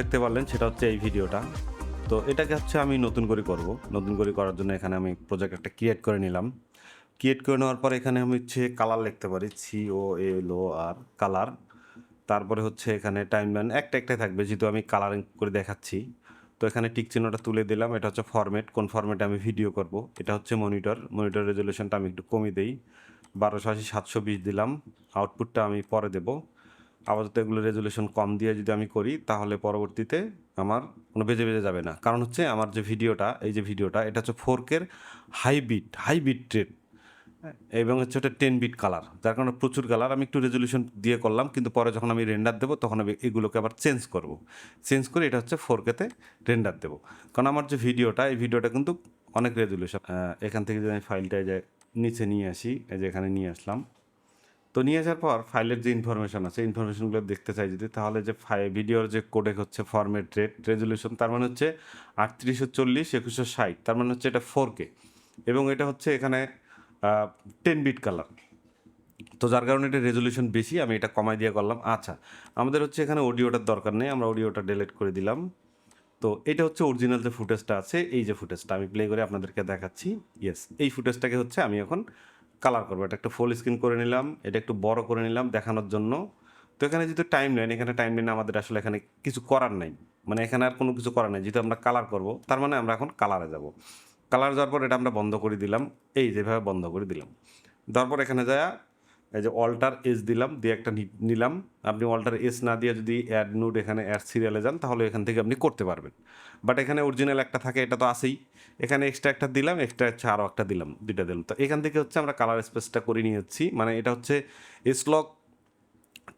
দেখতে পারলেন, সেটা হচ্ছে এই ভিডিওটা। তো এটাকে হচ্ছে আমি নতুন করে করব। নতুন করে করার জন্য এখানে আমি প্রজেক্ট একটা ক্রিয়েট করে নিলাম। ক্রিয়েট করে নেওয়ার পর এখানে আমি হচ্ছে কালার লিখতে পারি সি ও এল ও আর কালার তারপরে হচ্ছে এখানে টাইম লাইন একটা একটাই থাকবে, যেহেতু আমি কালারিং করে দেখাচ্ছি। তো এখানে টিক চিহ্নটা তুলে দিলাম, এটা হচ্ছে ফরম্যাট কোন ফরম্যাটে আমি ভিডিও করব। এটা হচ্ছে মনিটর মনিটর রেজলিউশনটা আমি একটু কমিয়ে দিই। বারোশো আশি, সাতশো বিশ দিলাম আউটপুটটা আমি পরে দেবো। আপাতত এগুলো রেজুলেশন কম দিয়ে যদি আমি করি, তাহলে পরবর্তীতে আমার কোনো বেজে বেজে যাবে না। কারণ হচ্ছে আমার যে ভিডিওটা, এই যে ভিডিওটা, এটা হচ্ছে ফোরকের high bit high bit rate এবং হচ্ছে ওটা টেন বিট কালার যার কারণে প্রচুর কালার আমি একটু রেজলিউশন দিয়ে করলাম, কিন্তু পরে যখন আমি রেন্ডার দেবো, তখন আমি এগুলোকে আবার চেঞ্জ করব। চেঞ্জ করে এটা হচ্ছে ফোর কেতে রেন্ডার দেবো। কারণ আমার যে ভিডিওটা, এই ভিডিওটা কিন্তু অনেক রেজলিউশন এখান থেকে যদি আমি ফাইলটা যে নিচে নিয়ে আসি, এই যে এখানে নিয়ে আসলাম তো নিয়ে আসার পর ফাইলের যে ইনফরমেশন আছে ইনফরমেশনগুলো দেখতে চাই যদি, তাহলে যে ফাই ভিডিওর যে কোডেক হচ্ছে ফরম্যাট রেট রেজলিউশন তার মানে হচ্ছে আটত্রিশশো চল্লিশ একুশশো ষাট, তার মানে হচ্ছে এটা ফোর কে এবং এটা হচ্ছে এখানে টেন বিট কালার তো যার কারণে এটা রেজলিউশন বেশি, আমি এটা কমাই দিয়ে করলাম। আচ্ছা আমাদের হচ্ছে এখানে অডিওটার দরকার নেই, আমরা অডিওটা ডিলিট করে দিলাম। তো এটা হচ্ছে অরিজিনাল যে ফুটেজটা আছে, এই যে ফুটেজটা আমি প্লে করে আপনাদেরকে দেখাচ্ছি। ইয়েস এই ফুটেজটাকে হচ্ছে আমি এখন কালার করব। এটা একটু ফুল স্ক্রিন করে নিলাম, এটা একটু বড় করে নিলাম দেখানোর জন্য। তো এখানে যেহেতু টাইম লাইন এখানে টাইম লাইন আমাদের আসলে এখানে কিছু করার নাই। মানে এখানে আর কোনো কিছু করার নেই, যেহেতু আমরা কালার করব, তার মানে আমরা এখন কালারে যাব। কালার যাওয়ার পর এটা আমরা বন্ধ করে দিলাম, এই যেভাবে বন্ধ করে দিলাম। তারপর এখানে যায় এই যে অল্টার এস দিলাম, দিয়ে একটা নিলাম। আপনি অল্টার এস না দিয়ে যদি অ্যাড নোড এখানে অ্যাড সিরিয়ালে যান, তাহলে এখান থেকে আপনি করতে পারবেন। বাট এখানে অরিজিনাল একটা থাকে, এটা তো আসেই এখানে এক্সট্রা একটা দিলাম এক্সট্রা হচ্ছে আরও একটা দিলাম, দুইটা দিলাম। তো এখান থেকে হচ্ছে আমরা কালার স্পেসটা করে নিয়ে যাচ্ছি মানে এটা হচ্ছে এসলক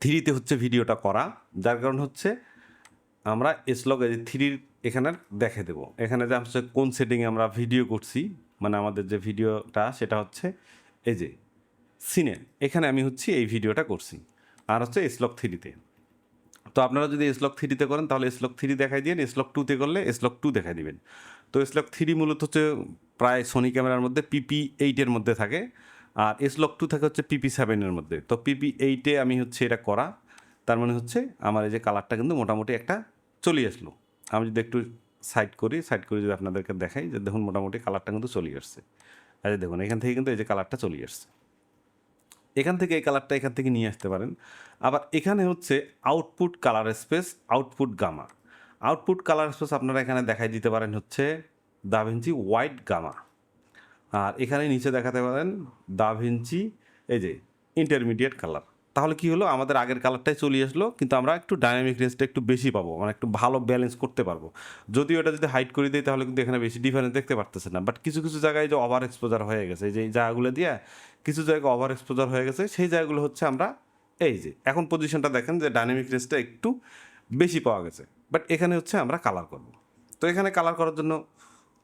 থ্রিতে হচ্ছে ভিডিওটা করা। যার কারণ হচ্ছে আমরা এসলগ থ্রির এখানে দেখে দেবো। এখানে যে হচ্ছে কোন সেটিংয়ে আমরা ভিডিও করছি মানে আমাদের যে ভিডিওটা সেটা হচ্ছে এই যে সিনে, এখানে আমি হচ্ছে এই ভিডিওটা করছি। আর হচ্ছে এসলক থ্রিতে তো। আপনারা যদি এসলক থ্রিতে করেন, তাহলে এসলক থ্রি দেখাই দিন এসলক টুতে করলে এসলক টু দেখাই দিবেন। তো এসলক থ্রি মূলত হচ্ছে প্রায় সোনি ক্যামেরার মধ্যে পিপি এইটের মধ্যে থাকে, আর এসলক টু থাকে হচ্ছে পিপি সেভেনের মধ্যে। তো পিপি এইটে আমি হচ্ছে এটা করা, তার মানে হচ্ছে আমার এই যে কালারটা কিন্তু মোটামুটি একটা চলে আসলো। আমি যদি একটু সাইড করি সাইড করে যদি আপনাদেরকে দেখাই যে দেখুন মোটামুটি কালারটা কিন্তু চলে আসছে। আচ্ছা দেখুন, এখান থেকে কিন্তু এই যে কালারটা চলে আসছে। এখান থেকে এই কালারটা এখান থেকে নিয়ে আসতে পারেন। আবার এখানে হচ্ছে output colour space output gamma output colour space আপনারা এখানে দেখাই দিতে পারেন হচ্ছে দাভিঞ্চি হোয়াইট গামা আর এখানে নিচে দেখাতে পারেন দাভিঞ্চি এই যে ইন্টারমিডিয়েট কালার তাহলে কি হলো? আমাদের আগের কালারটাই চলে আসলো, কিন্তু আমরা একটু ডাইনামিক রেঞ্জটা একটু বেশি পাবো মানে একটু ভালো ব্যালেন্স করতে পারব। যদিও এটা যদি হাইট করে দিই, তাহলে কিন্তু এখানে বেশি ডিফারেন্স দেখতে পারতেছে না। বাট কিছু কিছু জায়গায় যে ওভার এক্সপোজার হয়ে গেছে যে জায়গাগুলো দিয়ে কিছু জায়গায় ওভার এক্সপোজার হয়ে গেছে, সেই জায়গাগুলো হচ্ছে আমরা এই যে, এখন পজিশনটা দেখেন যে ডাইনামিক রেঞ্জটা একটু বেশি পাওয়া গেছে। বাট এখানে হচ্ছে আমরা কালার করব। তো এখানে কালার করার জন্য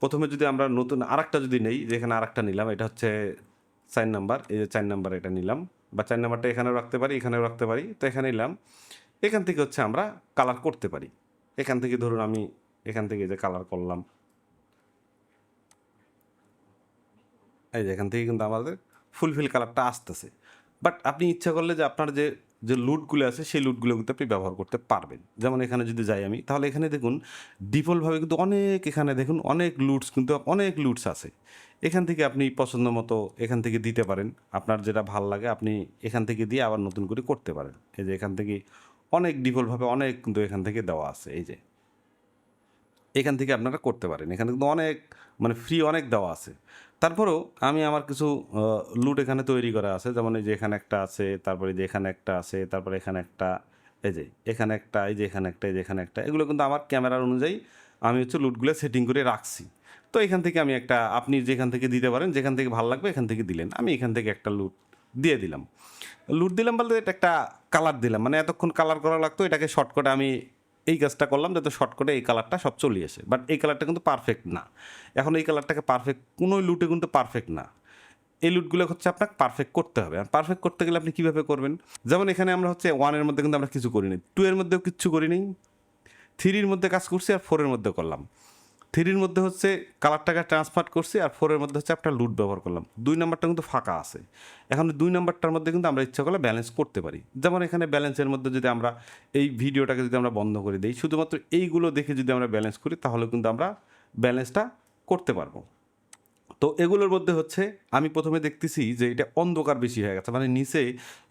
প্রথমে যদি আমরা নতুন আরেকটা যদি নেই, যেখানে আরেকটা নিলাম, এটা হচ্ছে চার নাম্বার এই যে চার নাম্বার এটা নিলাম। বা চার নাম্বারটা এখানেও রাখতে পারি, এখানেও রাখতে পারি। তো এখানে নিলাম। এখান থেকে হচ্ছে আমরা কালার করতে পারি। এখান থেকে ধরুন আমি এখান থেকে যে কালার করলাম। এই যে এখান থেকে কিন্তু আমাদের ফুলফিল কালারটা আসতেছে। বাট আপনি ইচ্ছা করলে যে আপনার যে যে লুটগুলো আছে, সেই লুটগুলো কিন্তু আপনি ব্যবহার করতে পারবেন। যেমন এখানে যদি যাই আমি, তাহলে এখানে দেখুন, ডিফল্টভাবে কিন্তু অনেক এখানে দেখুন, অনেক লুটস কিন্তু, অনেক লুটস আছে। এখান থেকে আপনি পছন্দ মতো এখান থেকে দিতে পারেন। আপনার যেটা ভালো লাগে, আপনি এখান থেকে দিয়ে আবার নতুন করে করতে পারেন। এই যে এখান থেকে অনেক ডিফল্টভাবে অনেক কিন্তু এখান থেকে দেওয়া আছে, এই যে। এখান থেকে আপনারা করতে পারেন। এখানে কিন্তু অনেক মানে ফ্রি অনেক দেওয়া আছে। তারপরেও আমি আমার কিছু লুট এখানে তৈরি করা আছে। যেমন এই যে এখানে একটা আছে, তারপরে যে এখানে একটা আছে, তারপরে এখানে একটা, এই যে এখানে একটা, এই যে এখানে একটা, এই যে এখানে একটা। এগুলো কিন্তু আমার ক্যামেরার অনুযায়ী আমি হচ্ছে লুটগুলো সেটিং করে রাখছি। তো এখান থেকে আমি একটা, আপনি যেখান থেকে দিতে পারেন, যেখান থেকে ভালো লাগবে এখান থেকে দিলেন। আমি এখান থেকে একটা লুট দিয়ে দিলাম। লুট দিলাম বলতে এটা একটা কালার দিলাম। মানে এতক্ষণ কালার করা লাগতো, এটাকে শর্টকাটে আমি এই কাজটা করলাম যাতে শর্টকাটে এই কালারটা সব চলে আসে। বাট এই কালারটা কিন্তু পারফেক্ট না। এখন এই কালারটাকে পারফেক্ট কোনো লুটে কিন্তু পারফেক্ট না। এই লুটগুলো হচ্ছে আপনাকে পারফেক্ট করতে হবে। আর পারফেক্ট করতে গেলে আপনি কীভাবে করবেন? যেমন এখানে আমরা হচ্ছে ওয়ানের মধ্যে কিন্তু আমরা কিছু করিনি। টু এর মধ্যেও কিচ্ছু করিনি। থ্রির মধ্যে কাজ করছি আর ফোরের মধ্যে করলাম। থ্রির মধ্যে হচ্ছে কালারটাকে ট্রান্সফার করছি আর ফোরের মধ্যে হচ্ছে একটা লুট ব্যবহার করলাম। দুই নাম্বারটা কিন্তু ফাঁকা আছে। এখন দুই নাম্বারটার মধ্যে কিন্তু আমরা ইচ্ছা করলে ব্যালেন্স করতে পারি। যেমন এখানে ব্যালেন্সের মধ্যে যদি আমরা এই ভিডিওটাকে যদি আমরা বন্ধ করে দিই, শুধুমাত্র এইগুলো দেখে যদি আমরা ব্যালেন্স করি, তাহলে কিন্তু আমরা ব্যালেন্সটা করতে পারব। তো এগুলোর মধ্যে হচ্ছে আমি প্রথমে দেখতেছি যে এটা অন্ধকার বেশি হয়ে গেছে মানে নিচে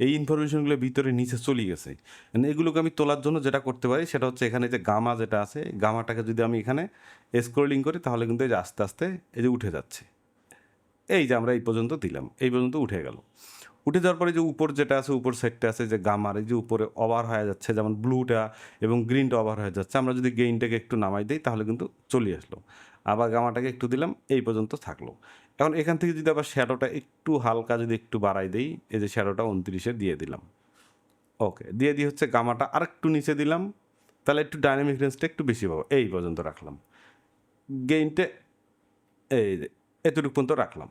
এই ইনফরমেশনগুলো ভিতরে নিচে চলে গেছে। মানে এগুলোকে আমি তোলার জন্য যেটা করতে পারি সেটা হচ্ছে এখানে যে গামা যেটা আছে গামাটাকে যদি আমি এখানে স্ক্রোলিং করি তাহলে কিন্তু এই যে আস্তে আস্তে এই যে উঠে যাচ্ছে। এই যে আমরা এই পর্যন্ত দিলাম, এই পর্যন্ত উঠে গেল। উঠে যাওয়ার পরে যে উপর যেটা আছে, উপর সাইডটা আছে, যে গামার এই যে উপরে ওভার হয়ে যাচ্ছে, যেমন ব্লুটা এবং গ্রিনটা ওভার হয়ে যাচ্ছে, আমরা যদি গেইনটাকে একটু নামাই দিই তাহলে কিন্তু চলে আসলো। আবার গামাটাকে একটু দিলাম, এই পর্যন্ত থাকল। এখন এখান থেকে যদি আবার শ্যাডোটা একটু হালকা যদি একটু বাড়াই দিই, এই যে শ্যাডোটা উনত্রিশে দিয়ে দিলাম। ওকে দিয়ে দিয়ে হচ্ছে গামাটা আর একটু নিচে দিলাম, তাহলে একটু ডাইনামিক রেঞ্জটা একটু বেশি পাবো, এই পর্যন্ত রাখলাম। গেইনটা এই এতটুকু পর্যন্ত রাখলাম।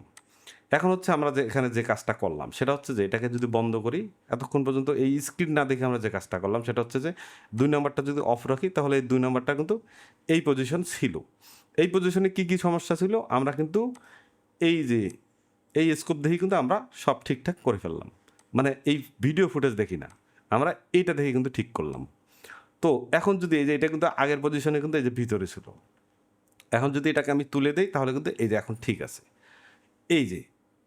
এখন হচ্ছে আমরা যে এখানে যে কাজটা করলাম, সেটা হচ্ছে যে এটাকে যদি বন্ধ করি, এতক্ষণ পর্যন্ত এই স্ক্রিন না দেখে আমরা যে কাজটা করলাম, সেটা হচ্ছে যে দুই নম্বরটা যদি অফ রাখি, তাহলে এই দুই নাম্বারটা কিন্তু এই পজিশন ছিল। এই পজিশনে কি কি সমস্যা ছিল? আমরা কিন্তু এই যে, এই স্কোপ দেখেই কিন্তু আমরা সব ঠিকঠাক করে ফেললাম। মানে এই ভিডিও ফুটেজ দেখি না। আমরা এইটা দেখে কিন্তু ঠিক করলাম। তো এখন যদি এই যে, এটা কিন্তু আগের পজিশনে কিন্তু এই যে ভিতরে ছিল। এখন যদি এটাকে আমি তুলে দিই, তাহলে কিন্তু এই যে এখন ঠিক আছে। এই যে,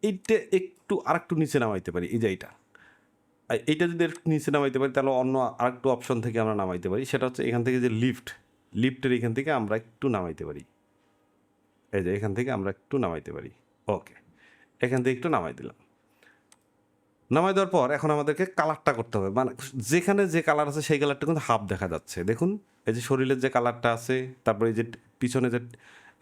এইটা একটু আর একটু নিচে নামাইতে পারি, এই যে এইটা। আর এইটা যদি একটু নিচে নামাইতে পারি, তাহলে অন্য আরেকটু অপশন থেকে আমরা নামাইতে পারি। সেটা হচ্ছে এখান থেকে যে লিফট লিফটের এখান থেকে আমরা একটু নামাইতে পারি। এই যে এখান থেকে আমরা একটু নামাইতে পারি। ওকে, এখান থেকে একটু নামাই দিলাম। নামাই দেওয়ার পর এখন আমাদেরকে কালারটা করতে হবে। মানে যেখানে যে কালার আছে সেই কালারটা কিন্তু হাফ দেখা যাচ্ছে। দেখুন, এই যে শরীরের যে কালারটা আছে, তারপরে এই যে পিছনে যে,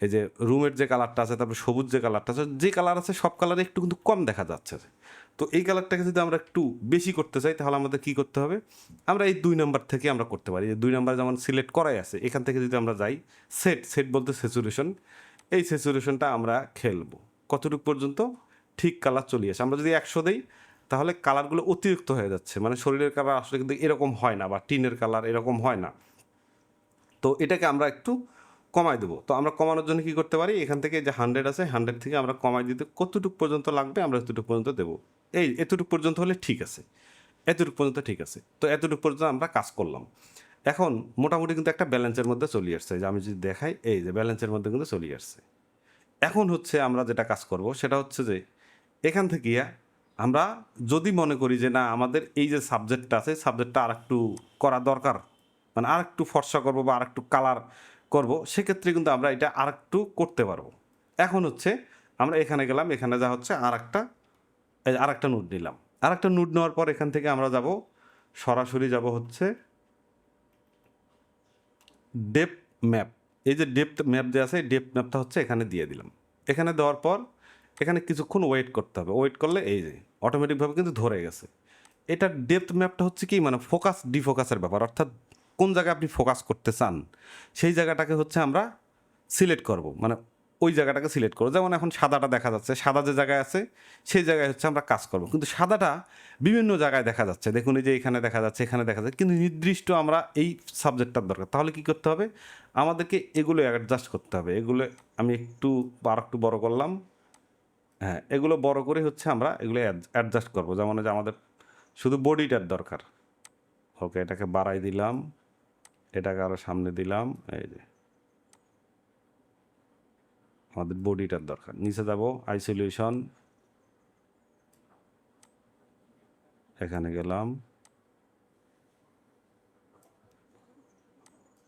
এই যে রুমের যে কালারটা আছে, তারপরে সবুজ যে কালারটা আছে, যে কালার আছে সব কালারে একটু কিন্তু কম দেখা যাচ্ছে। তো এই কালারটাকে যদি আমরা একটু বেশি করতে চাই, তাহলে আমাদের কী করতে হবে? আমরা এই দুই নাম্বার থেকে আমরা করতে পারি। দুই নাম্বার যেমন সিলেক্ট করাই আছে, এখান থেকে যদি আমরা যাই সেট সেট বলতে স্যাচুরেশন এই স্যাচুরেশনটা আমরা খেলব কতটুকু পর্যন্ত? ঠিক কালার চলে আসে। আমরা যদি একশো দিই, তাহলে কালারগুলো অতিরিক্ত হয়ে যাচ্ছে। মানে শরীরের কালার আসলে কিন্তু এরকম হয় না বা টিনের কালার এরকম হয় না। তো এটাকে আমরা একটু কমাই দেবো। তো আমরা কমানোর জন্য কী করতে পারি? এখান থেকে যে হান্ড্রেড আছে হান্ড্রেড থেকে আমরা কমাই দিতে কতটুকু পর্যন্ত লাগবে, আমরা এতটুকু পর্যন্ত দেবো। এই এতটুকু পর্যন্ত হলে ঠিক আছে। এতটুকু পর্যন্ত ঠিক আছে। তো এতটুকু পর্যন্ত আমরা কাজ করলাম। এখন মোটামুটি কিন্তু একটা ব্যালেন্সের মধ্যে চলে আসছে। যে আমি যদি দেখাই, এই যে ব্যালেন্সের মধ্যে কিন্তু চলে আসছে। এখন হচ্ছে আমরা যেটা কাজ করব, সেটা হচ্ছে যে এখান থেকে আমরা যদি মনে করি যে না, আমাদের এই যে সাবজেক্টটা আছে, সাবজেক্টটা আর একটু করা দরকার মানে আর একটু ফর্সা করব বা আর একটু কালার করব, সেক্ষেত্রে কিন্তু আমরা এটা আর একটু করতে পারব। এখন হচ্ছে আমরা এখানে গেলাম, এখানে যা হচ্ছে আর একটা আর একটা নোট নিলাম। আর একটা নোট নেওয়ার পর এখান থেকে আমরা যাব, সরাসরি যাব হচ্ছে ডেপ ম্যাপ এই যে ডেপথ ম্যাপ যে আছে ডেপ ম্যাপটা হচ্ছে এখানে দিয়ে দিলাম। এখানে দেওয়ার পর এখানে কিছুক্ষণ ওয়েট করতে হবে। ওয়েট করলে এই যে অটোমেটিকভাবে কিন্তু ধরে গেছে। এটা ডেপথ ম্যাপটা হচ্ছে কি? মানে ফোকাস ডিফোকাসের ব্যাপার। অর্থাৎ কোন জায়গায় আপনি ফোকাস করতে চান, সেই জায়গাটাকে হচ্ছে আমরা সিলেক্ট করব। মানে ওই জায়গাটাকে সিলেক্ট করব যেমন এখন সাদাটা দেখা যাচ্ছে, সাদা যে জায়গায় আছে, সেই জায়গায় হচ্ছে আমরা কাজ করব। কিন্তু সাদাটা বিভিন্ন জায়গায় দেখা যাচ্ছে। দেখুন এই যে এখানে দেখা যাচ্ছে, এখানে দেখা যাচ্ছে। কিন্তু নির্দিষ্ট আমরা এই সাবজেক্টটার দরকার। তাহলে কি করতে হবে? আমাদেরকে এগুলো অ্যাডজাস্ট করতে হবে। এগুলো আমি একটু আর একটু বড় করলাম। হ্যাঁ এগুলো বড় করে হচ্ছে আমরা এগুলো অ্যাডজাস্ট করব। যেমন যে আমাদের শুধু বডিটার দরকার। ওকে এটাকে বাড়াই দিলাম। এটাকে আরও সামনে দিলাম। এই যে আমাদের বডিটার দরকার। নিচে যাব আইসোলেশন এখানে গেলাম।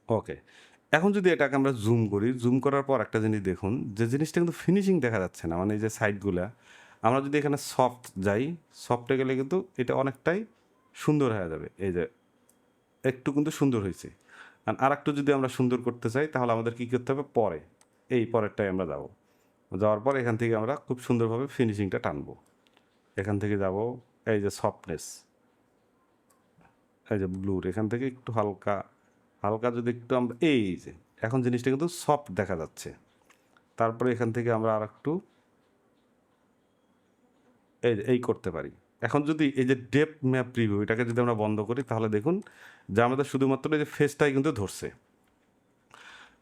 ওকে এখন যদি এটাকে আমরা জুম করি জুম করার পর একটা জিনিস দেখুন, যে জিনিসটা কিন্তু ফিনিশিং দেখা যাচ্ছে না মানে এই যে সাইডগুলা আমরা যদি এখানে সফট যাই সফটে গেলে কিন্তু এটা অনেকটাই সুন্দর হয়ে যাবে। এই যে একটু কিন্তু সুন্দর হয়েছে। আর আর একটু যদি আমরা সুন্দর করতে চাই, তাহলে আমাদের কী করতে হবে? পরে। এই পরেরটাই আমরা যাব। যাওয়ার পর এখান থেকে আমরা খুব সুন্দরভাবে ফিনিশিংটা টানবো। এখান থেকে যাব, এই যে সফটনেস এই যে ব্লুর এখান থেকে একটু হালকা হালকা যদি একটু আমরা এই যে, এখন জিনিসটা কিন্তু সফট দেখা যাচ্ছে। তারপরে এখান থেকে আমরা আর একটু এই এই করতে পারি। এখন যদি এই যে ডেপ ম্যাপ রিভিউ এটাকে যদি আমরা বন্ধ করি, তাহলে দেখুন, যে আমাদের শুধুমাত্র এই যে ফেসটাই কিন্তু ধরছে।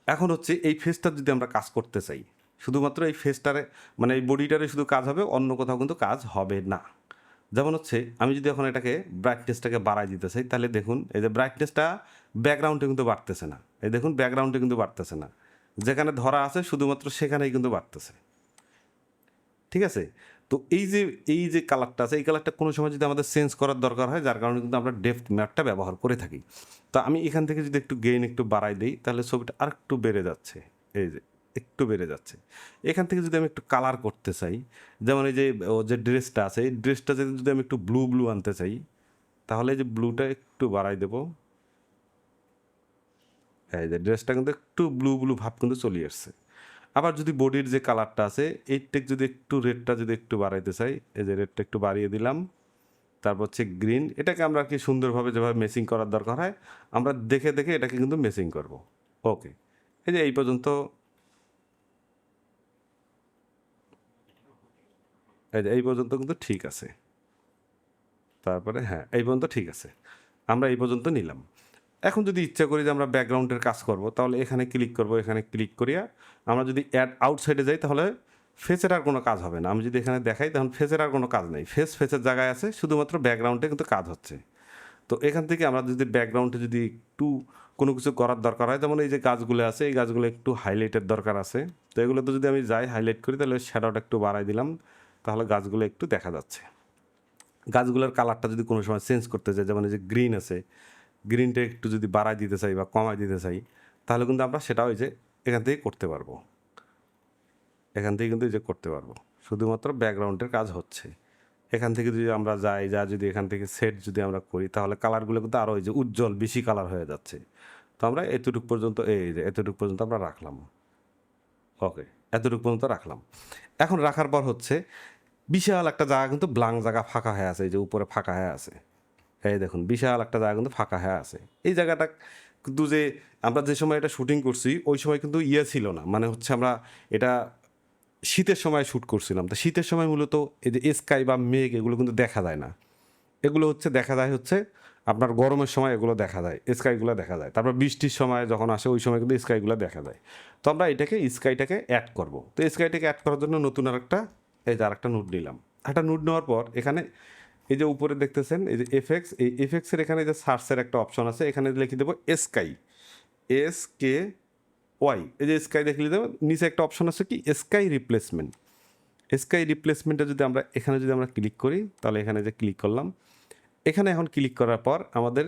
এখন হচ্ছে এই ফেসটার যদি আমরা কাজ করতে চাই, শুধুমাত্র এই ফেসটারে মানে এই বডিটারে শুধু কাজ হবে, অন্য কোথাও কিন্তু কাজ হবে না। যেমন হচ্ছে, আমি যদি এখন এটাকে ব্রাইটনেসটাকে বাড়াই দিতে চাই, তাহলে দেখুন, এই যে ব্রাইটনেসটা ব্যাকগ্রাউন্ডে কিন্তু বাড়তেছে না। এই দেখুন ব্যাকগ্রাউন্ডে কিন্তু বাড়তেছে না। যেখানে ধরা আছে, শুধুমাত্র সেখানেই কিন্তু বাড়তেছে। ঠিক আছে? তো এই যে এই যে কালারটা আছে, এই কালারটা কোনো সময় যদি আমাদের চেঞ্জ করার দরকার হয়, যার কারণে কিন্তু আমরা ডেফথ ম্যাপটা ব্যবহার করে থাকি। তো আমি এখান থেকে যদি একটু গেইন একটু বাড়াই দিই, তাহলে ছবিটা আর একটু বেড়ে যাচ্ছে। এই যে, একটু বেড়ে যাচ্ছে। এখান থেকে যদি আমি একটু কালার করতে চাই, যেমন এই যে, ও যে ড্রেসটা আছে, এই ড্রেসটা যদি যদি আমি একটু ব্লু ব্লু আনতে চাই, তাহলে যে ব্লুটা একটু বাড়াই দেবো। এই যে ড্রেসটা কিন্তু একটু ব্লু ব্লু ভাব কিন্তু চলে আসছে। আবার যদি বডির যে কালারটা আছে এইটা যদি একটু রেডটা যদি একটু বাড়াইতে চাই, এই যে রেডটা একটু বাড়িয়ে দিলাম, তারপর হচ্ছে গ্রিন এটাকে আমরা কি সুন্দরভাবে যেভাবে মেসিং করার দরকার হয়, আমরা দেখে দেখে এটাকে কিন্তু মেসিং করব। ওকে এই যে এই পর্যন্ত। এই যে এই পর্যন্ত কিন্তু ঠিক আছে। তারপরে হ্যাঁ এই পর্যন্ত ঠিক আছে। আমরা এই পর্যন্ত নিলাম। এখন যদি ইচ্ছা করি যে আমরা ব্যাকগ্রাউন্ডের কাজ করব, তাহলে এখানে ক্লিক করব, এখানে ক্লিক করিয়া আমরা যদি অ্যাড আউটসাইডে যাই, তাহলে ফেসের আর কোনো কাজ হবে না। আমি যদি এখানে দেখাই তখন ফেসের আর কোনো কাজ নেই। ফেস ফেসের জায়গায় আছে, শুধুমাত্র ব্যাকগ্রাউন্ডে কিন্তু কাজ হচ্ছে। তো এখান থেকে আমরা যদি ব্যাকগ্রাউন্ডে যদি একটু কোনো কিছু করার দরকার হয়, যেমন এই যে গাছগুলো আছে, এই গাছগুলো একটু হাইলাইটের দরকার আছে। তো এগুলোতে যদি আমি যাই হাইলাইট করি, তাহলে শ্যাডোটা একটু বাড়াই দিলাম, তাহলে গাছগুলো একটু দেখা যাচ্ছে। গাছগুলোর কালারটা যদি কোনো সময় চেঞ্জ করতে চাই যেমন এই যে গ্রিন আছে গ্রিনটা একটু যদি বাড়াই দিতে চাই বা কমাই দিতে চাই, তাহলে কিন্তু আমরা সেটাও ওই যে এখান থেকে করতে পারব। এখান থেকে কিন্তু এই যে করতে পারব। শুধুমাত্র ব্যাকগ্রাউন্ডের কাজ হচ্ছে। এখান থেকে যদি আমরা যাই, যা যদি এখান থেকে সেট যদি আমরা করি, তাহলে কালারগুলো কিন্তু আরও এই যে উজ্জ্বল, বেশি কালার হয়ে যাচ্ছে। তো আমরা এতটুকু পর্যন্ত, এই যে এতটুকু পর্যন্ত আমরা রাখলাম। ওকে এতটুকু পর্যন্ত রাখলাম। এখন রাখার পর হচ্ছে, বিশাল একটা জায়গা কিন্তু ব্লাং জায়গা ফাঁকা হয়ে আছে, এই যে উপরে ফাঁকা হয়ে আছে। এই দেখুন, বিশাল একটা জায়গা কিন্তু ফাঁকা হয়ে আছে। এই জায়গাটা কিন্তু যে আমরা যে সময় এটা শুটিং করছি, ওই সময় কিন্তু ইয়ে ছিল না। মানে হচ্ছে আমরা এটা শীতের সময় শ্যুট করছিলাম। তো শীতের সময় মূলত এই যে স্কাই বা মেঘ এগুলো কিন্তু দেখা যায় না। এগুলো হচ্ছে, দেখা যায় হচ্ছে আপনার গরমের সময় এগুলো দেখা যায় স্কাইগুলো দেখা যায়। তারপর বৃষ্টির সময় যখন আসে, ওই সময় কিন্তু স্কাইগুলো দেখা যায়। তো আমরা এটাকে স্কাইটাকে অ্যাড করব। তো স্কাইটাকে অ্যাড করার জন্য নতুন আর একটা এই যে আরেকটা নোট নিলাম। একটা নোট নেওয়ার পর এখানে এই যে উপরে দেখতেছেন, এই যে এফএক্স এই এফএক্সের এখানে যে সার্চের একটা অপশন আছে, এখানে লিখে দেবো স্কাই এস কে ওয়াই। এই যে স্কাই দেখে দেবো, নিচে একটা অপশন আছে কি? Sky replacement. স্কাই রিপ্লেসমেন্টে যদি আমরা, এখানে যদি আমরা ক্লিক করি, তাহলে এখানে যে ক্লিক করলাম, এখানে এখন ক্লিক করার পর আমাদের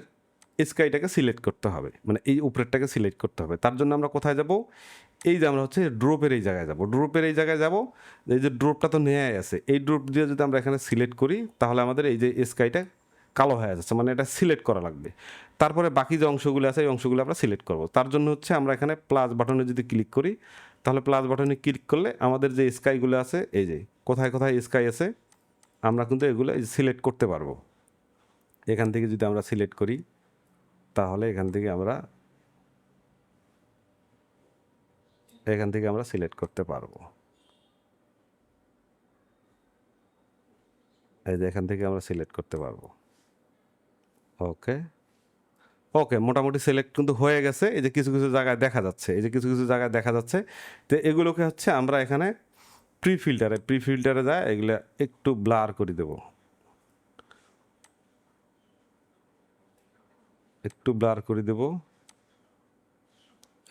স্কাইটাকে সিলেক্ট করতে হবে। মানে এই উপরেরটাকে সিলেক্ট করতে হবে। তার জন্য আমরা কোথায় যাব? এই যে আমরা হচ্ছে ড্রপের এই জায়গায় যাব। ড্রপের এই জায়গায় যাব। এই যে ড্রপটা তো নেয়াই আছে। এই ড্রপ দিয়ে যদি আমরা এখানে সিলেক্ট করি, তাহলে আমাদের এই যে স্কাইটা কালো হয়ে যাচ্ছে। মানে এটা সিলেক্ট করা লাগবে। তারপরে বাকি যে অংশগুলো আছে, এই অংশগুলো আমরা সিলেক্ট করব। তার জন্য হচ্ছে আমরা এখানে প্লাস বাটনে যদি ক্লিক করি, তাহলে প্লাস বাটনে ক্লিক করলে আমাদের যে স্কাইগুলো আছে, এই যে কোথায় কোথায় স্কাই আছে, আমরা কিন্তু এগুলো সিলেক্ট করতে পারব। এখান থেকে যদি আমরা সিলেক্ট করি তাহলে এখান থেকে আমরা এখান থেকে আমরা সিলেক্ট করতে পারব। এই যে এখান থেকে আমরা সিলেক্ট করতে পারব। ওকে ওকে মোটামুটি সিলেক্ট কিন্তু হয়ে গেছে। এই যে কিছু কিছু জায়গায় দেখা যাচ্ছে। এই যে কিছু কিছু জায়গায় দেখা যাচ্ছে। তো এগুলোকে হচ্ছে আমরা এখানে প্রি ফিল্টারে প্রি ফিল্টারে যায়, এগুলো একটু ব্লার করে দেবো। একটু ব্লার করে দেব।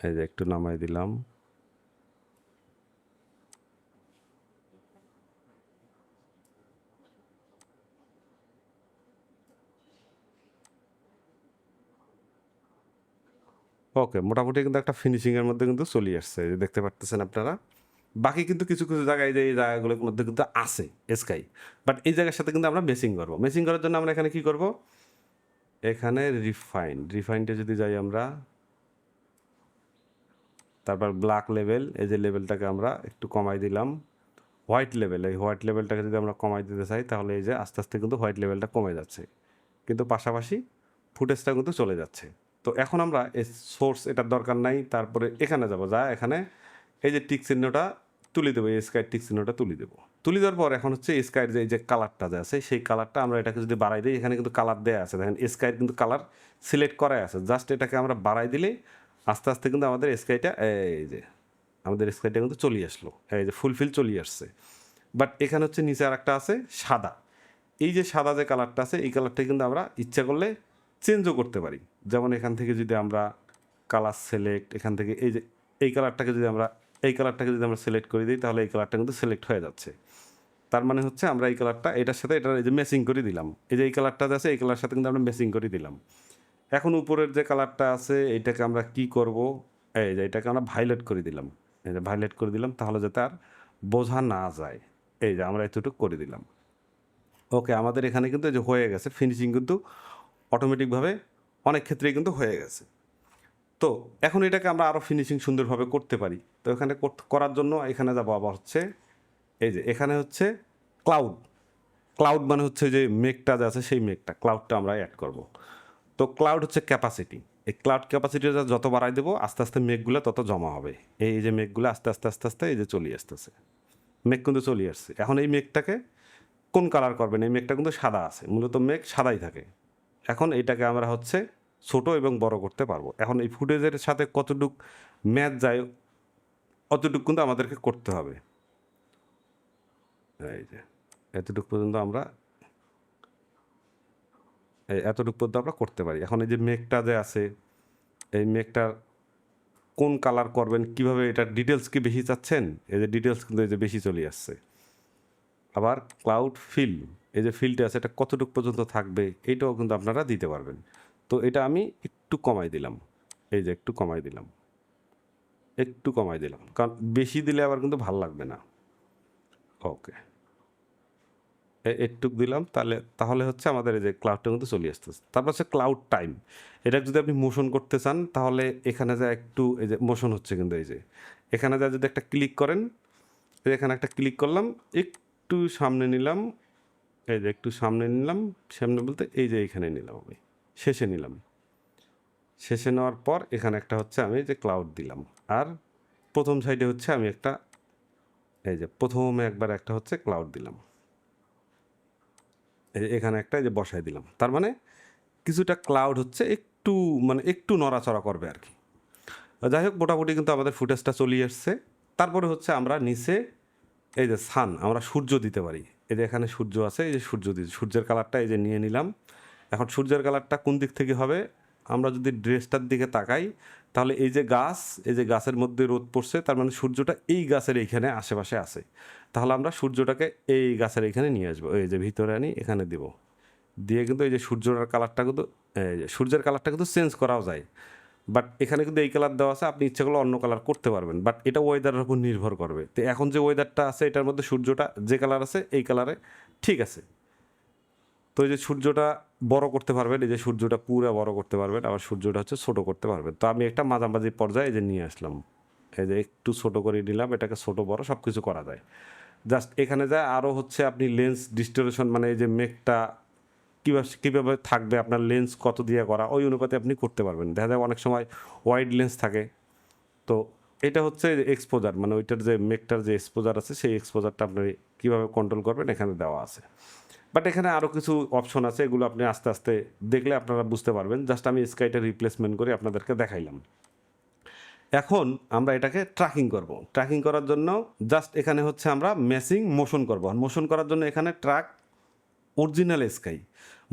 এই যে একটু নামাই দিলাম। ওকে, মোটামুটি কিন্তু একটা ফিনিশিংয়ের মধ্যে কিন্তু চলে আসছে। দেখতে পারতেছেন আপনারা। বাকি কিন্তু কিছু কিছু জায়গায় যে এই জায়গাগুলোর মধ্যে কিন্তু আছে স্কাই বাট এই জায়গার সাথে কিন্তু আমরা মেসিং করব। মেসিং করার জন্য আমরা এখানে কি করব? এখানে রিফাইন রিফাইনটা যদি যাই আমরা, তারপর ব্ল্যাক লেভেল এই যে লেভেলটাকে আমরা একটু কমাই দিলাম হোয়াইট লেভেল এই হোয়াইট লেভেলটাকে যদি আমরা কমাই দিতে চাই, তাহলে এই যে আস্তে আস্তে কিন্তু হোয়াইট লেভেলটা কমে যাচ্ছে। কিন্তু পাশাপাশি ফুটেজটা কিন্তু চলে যাচ্ছে। তো এখন আমরা এই সোর্স এটার দরকার নাই, তারপরে এখানে যাব, যা এখানে এই যে টিক চিহ্নটা তুলে দেবো, এই স্কাই টিক চিহ্নটা তুলে দেবো। তুলে দেওয়ার পর এখন হচ্ছে স্কাইয়ের যে যে কালারটা যে আছে, সেই কালারটা আমরা এটাকে যদি বাড়াই দিই, এখানে কিন্তু কালার দেওয়া আছে। দেখেন স্কাইয়ের কিন্তু কালার সিলেক্ট করাই আছে। জাস্ট এটাকে আমরা বাড়াই দিলেই আস্তে আস্তে কিন্তু আমাদের স্কাইটা এই যে, আমাদের স্কাইটা কিন্তু চলে আসলো। এই যে ফুলফিল চলে আসছে। বাট এখানে হচ্ছে নিচে আর একটা আছে, সাদা। এই যে, সাদা যে কালারটা আছে, এই কালারটা কিন্তু আমরা ইচ্ছা করলে চেঞ্জও করতে পারি। যেমন এখান থেকে যদি আমরা কালার সিলেক্ট এখান থেকে এই যে, এই কালারটাকে যদি আমরা, এই কালারটাকে যদি আমরা সিলেক্ট করে দিই, তাহলে এই কালারটা কিন্তু সিলেক্ট হয়ে যাচ্ছে। তার মানে হচ্ছে আমরা এই কালারটা এটার সাথে এটা এই যে মেসিং করে দিলাম। এই যে এই কালারটা আছে, এই কালার সাথে কিন্তু আমরা মেসিং করে দিলাম। এখন উপরের যে কালারটা আছে, এটাকে আমরা কি করব? এই যে এটাকে আমরা ভাইলেট করে দিলাম। এই যে ভাইলেট করে দিলাম, তাহলে যাতে আর বোঝা না যায়। এই যে আমরা এতটুকু করে দিলাম। ওকে আমাদের এখানে কিন্তু এই যে হয়ে গেছে। ফিনিশিং কিন্তু অটোমেটিকভাবে অনেক ক্ষেত্রেই কিন্তু হয়ে গেছে। তো এখন এটাকে আমরা আরও ফিনিশিং সুন্দরভাবে করতে পারি। তো এখানে করার জন্য এখানে যাব আবার হচ্ছে এই যে এখানে হচ্ছে ক্লাউড ক্লাউড মানে হচ্ছে যে মেঘটা যে আছে সেই মেঘটা। ক্লাউডটা আমরা অ্যাড করব। তো ক্লাউড হচ্ছে ক্যাপাসিটি এই ক্লাউড ক্যাপাসিটিটা যত বাড়াই দেবো, আস্তে আস্তে মেঘগুলো তত জমা হবে। এই যে মেঘগুলো আস্তে আস্তে আস্তে আস্তে এই যে চলে আসতেছে। মেঘ কিন্তু চলে আসছে। এখন এই মেঘটাকে কোন কালার করবেন? এই মেঘটা কিন্তু সাদা আছে। মূলত মেঘ সাদাই থাকে। এখন এইটাকে আমরা হচ্ছে ছোট এবং বড় করতে পারব। এখন এই ফুটেজের সাথে কতটুক ম্যাচ যায়, অতটুকু কিন্তু আমাদেরকে করতে হবে। এই যে, এতটুকু পর্যন্ত আমরা এই এতটুকু পর্যন্ত আমরা করতে পারি। এখন এই যে মেঘটা যে আছে, এই মেঘটার কোন কালার করবেন, কীভাবে এটার ডিটেলস কি বেশি চাচ্ছেন, এই যে ডিটেলস কিন্তু এই যে বেশি চলে আসছে। আবার ক্লাউড ফিল এই যে ফিলটা আছে, এটা কতটুকু পর্যন্ত থাকবে, এইটাও কিন্তু আপনারা দিতে পারবেন। তো এটা আমি একটু কমাই দিলাম, এই যে একটু কমাই দিলাম, একটু কমাই দিলাম, কারণ বেশি দিলে আবার কিন্তু ভালো লাগবে না। ওকে একটু দিলাম, তাহলে তাহলে হচ্ছে আমাদের এই যে ক্লাউডটা কিন্তু চলে আসতেছে। তারপর হচ্ছে ক্লাউড টাইম এটা যদি আপনি মোশন করতে চান, তাহলে এখানে যা একটু এই যে মোশন হচ্ছে কিন্তু এই যে। এখানে যা যদি একটা ক্লিক করেন এখানে একটা ক্লিক করলাম, একটু সামনে নিলাম, এই যে একটু সামনে নিলাম, সামনে বলতে এই যে এইখানে নিলাম আমি, শেষে নিলাম। শেষে নেওয়ার পর এখানে একটা হচ্ছে আমি যে ক্লাউড দিলাম। আর প্রথম সাইডে হচ্ছে আমি একটা, এই যে প্রথমে একবার একটা হচ্ছে ক্লাউড দিলাম। এখানে একটা যে বসাই দিলাম। তার মানে কিছুটা ক্লাউড হচ্ছে, একটু মানে একটু নড়াচড়া করবে আর কি। যাই হোক, মোটামুটি কিন্তু আমাদের ফুটেজটা চলে আসছে। তারপরে হচ্ছে আমরা নিচে এই যে সান আমরা সূর্য দিতে পারি। এই যে এখানে সূর্য আছে, এই যে সূর্য দিই সূর্যের কালারটা এই যে নিয়ে নিলাম। এখন সূর্যের কালারটা কোন দিক থেকে হবে? আমরা যদি ড্রেসটার দিকে তাকাই তাহলে এই যে গাছ, এই যে গাছের মধ্যে রোদ পড়ছে, তার মানে সূর্যটা এই গাছের এইখানে আশেপাশে আছে। তাহলে আমরা সূর্যটাকে এই গাছের এইখানে নিয়ে আসব। এই যে ভিতরে আনি, এখানে দিব। দিয়ে কিন্তু এই যে সূর্যটার কালারটা কিন্তু সূর্যের কালারটা কিন্তু চেঞ্জ করাও যায়। বাট এখানে কিন্তু এই কালার দেওয়া আছে, আপনি ইচ্ছে করলে অন্য কালার করতে পারবেন। বাট এটা ওয়েদারের উপর নির্ভর করবে। তো এখন যে ওয়েদারটা আছে, এটার মধ্যে সূর্যটা যে কালার আছে, এই কালারে ঠিক আছে। তো এই যে সূর্যটা বড় করতে পারবেন, এই যে সূর্যটা পুরো বড় করতে পারবেন, আবার সূর্যটা হচ্ছে ছোট করতে পারবেন। তো আমি একটা মাঝামাঝি পর্যায়ে এই যে নিয়ে আসলাম। এই যে একটু ছোট করে নিলাম, এটাকে ছোট বড় সব কিছু করা যায়। জাস্ট এখানে যায় আরও হচ্ছে আপনি লেন্স ডিস্টোরেশন মানে এই যে মেঘটা কীভাবে কীভাবে থাকবে, আপনার লেন্স কত দিয়ে করা, ওই অনুপাতে আপনি করতে পারবেন। দেখা যায় অনেক সময় ওয়াইড লেন্স থাকে। তো এটা হচ্ছে এক্সপোজার মানে ওইটার যে মেকটার যে এক্সপোজার আছে, সেই এক্সপোজারটা আপনি কীভাবে কন্ট্রোল করবেন, এখানে দেওয়া আছে। বাট এখানে আরও কিছু অপশন আছে, এগুলো আপনি আস্তে আস্তে দেখলে আপনারা বুঝতে পারবেন। জাস্ট আমি স্কাইটা রিপ্লেসমেন্ট করে আপনাদেরকে দেখাইলাম। এখন আমরা এটাকে ট্র্যাকিং করব। ট্র্যাকিং করার জন্য জাস্ট এখানে হচ্ছে আমরা মেসিং মোশন করব। আর মোশন করার জন্য এখানে ট্র্যাক অরিজিনাল স্কাই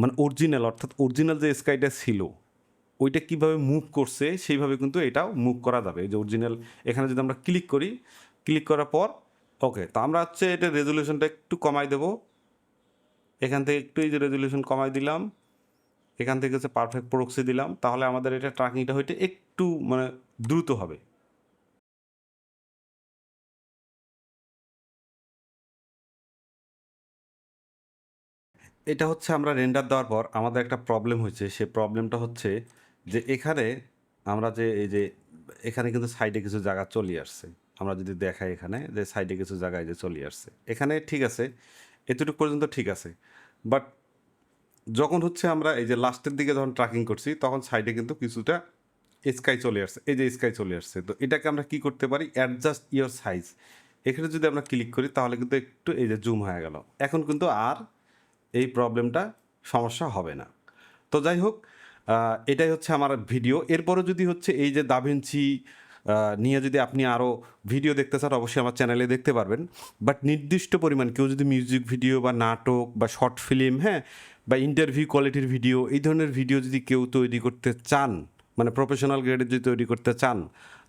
মানে অরিজিনাল অর্থাৎ অরিজিনাল যে স্কাইটা ছিল, ওইটা কীভাবে মুভ করছে, সেইভাবে কিন্তু এটাও মুভ করা যাবে। যে অরিজিনাল এখানে যদি আমরা ক্লিক করি ক্লিক করার পর ওকে তো আমরা হচ্ছে এটা রেজলিউশনটা একটু কমাই দেবো। এখান থেকে একটু এই যে রেজলিউশন কমাই দিলাম, এখান থেকে হচ্ছে পারফেক্ট প্রক্সি দিলাম, তাহলে আমাদের এটা ট্র্যাকিংটা হইতে একটু মানে দ্রুত হবে। এটা হচ্ছে আমরা রেন্ডার দেওয়ার পর আমাদের একটা প্রবলেম হয়েছে সে প্রবলেমটা হচ্ছে যে এখানে আমরা যে এই যে এখানে কিন্তু সাইডে কিছু জায়গা চলে আসছে। আমরা যদি দেখাই এখানে যে সাইডে কিছু জায়গায় যে চলে আসছে। এখানে ঠিক আছে এতটুকু পর্যন্ত ঠিক আছে। বাট যখন হচ্ছে আমরা এই যে লাস্টের দিকে যখন ট্র্যাকিং করছি তখন সাইডে কিন্তু কিছুটা স্কাই চলে আসছে। এই যে স্কাই চলে আসছে। তো এটাকে আমরা কি করতে পারি? অ্যাডজাস্ট ইয়োর সাইজ এখানে যদি আমরা ক্লিক করি তাহলে কিন্তু একটু এই যে জুম হয়ে গেল। এখন কিন্তু আর এই প্রবলেমটা সমস্যা হবে না। তো যাই হোক এটাই হচ্ছে আমার ভিডিও এরপরও যদি হচ্ছে এই যে আহ, নিয়ে যদি আপনি আরও ভিডিও দেখতে চান, অবশ্যই আমার চ্যানেলে দেখতে পারবেন। বাট নির্দিষ্ট পরিমাণ কেউ যদি মিউজিক ভিডিও বা নাটক বা শর্ট ফিল্ম হ্যাঁ বা ইন্টারভিউ কোয়ালিটির ভিডিও এই ধরনের ভিডিও যদি কেউ তৈরি করতে চান মানে প্রফেশনাল গ্রেডের যদি তৈরি করতে চান,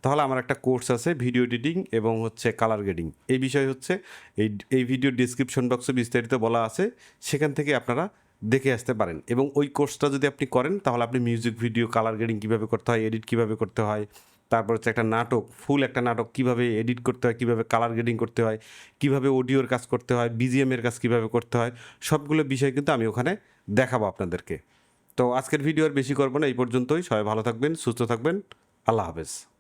তাহলে আমার একটা কোর্স আছে ভিডিও এডিটিং এবং হচ্ছে কালার গ্রেডিং এই বিষয় হচ্ছে, এই এই ভিডিও ডিসক্রিপশন বক্সে বিস্তারিত বলা আছে, সেখান থেকে আপনারা দেখে আসতে পারেন। এবং ওই কোর্সটা যদি আপনি করেন, তাহলে আপনি মিউজিক ভিডিও কালার গ্রেডিং কীভাবে করতে হয় এডিট কীভাবে করতে হয় তারপর হচ্ছে একটা নাটক, ফুল একটা নাটক, কীভাবে এডিট করতে হয়, কীভাবে কালার গ্রেডিং করতে হয়, কীভাবে অডিওর কাজ করতে হয় বিজিএমের কাজ কীভাবে করতে হয়, সবগুলো বিষয় কিন্তু আমি ওখানে দেখাবো আপনাদেরকে। তো আজকের ভিডিও আর বেশি করব না, এই পর্যন্তই। সবাই ভালো থাকবেন, সুস্থ থাকবেন। আল্লাহ হাফেজ।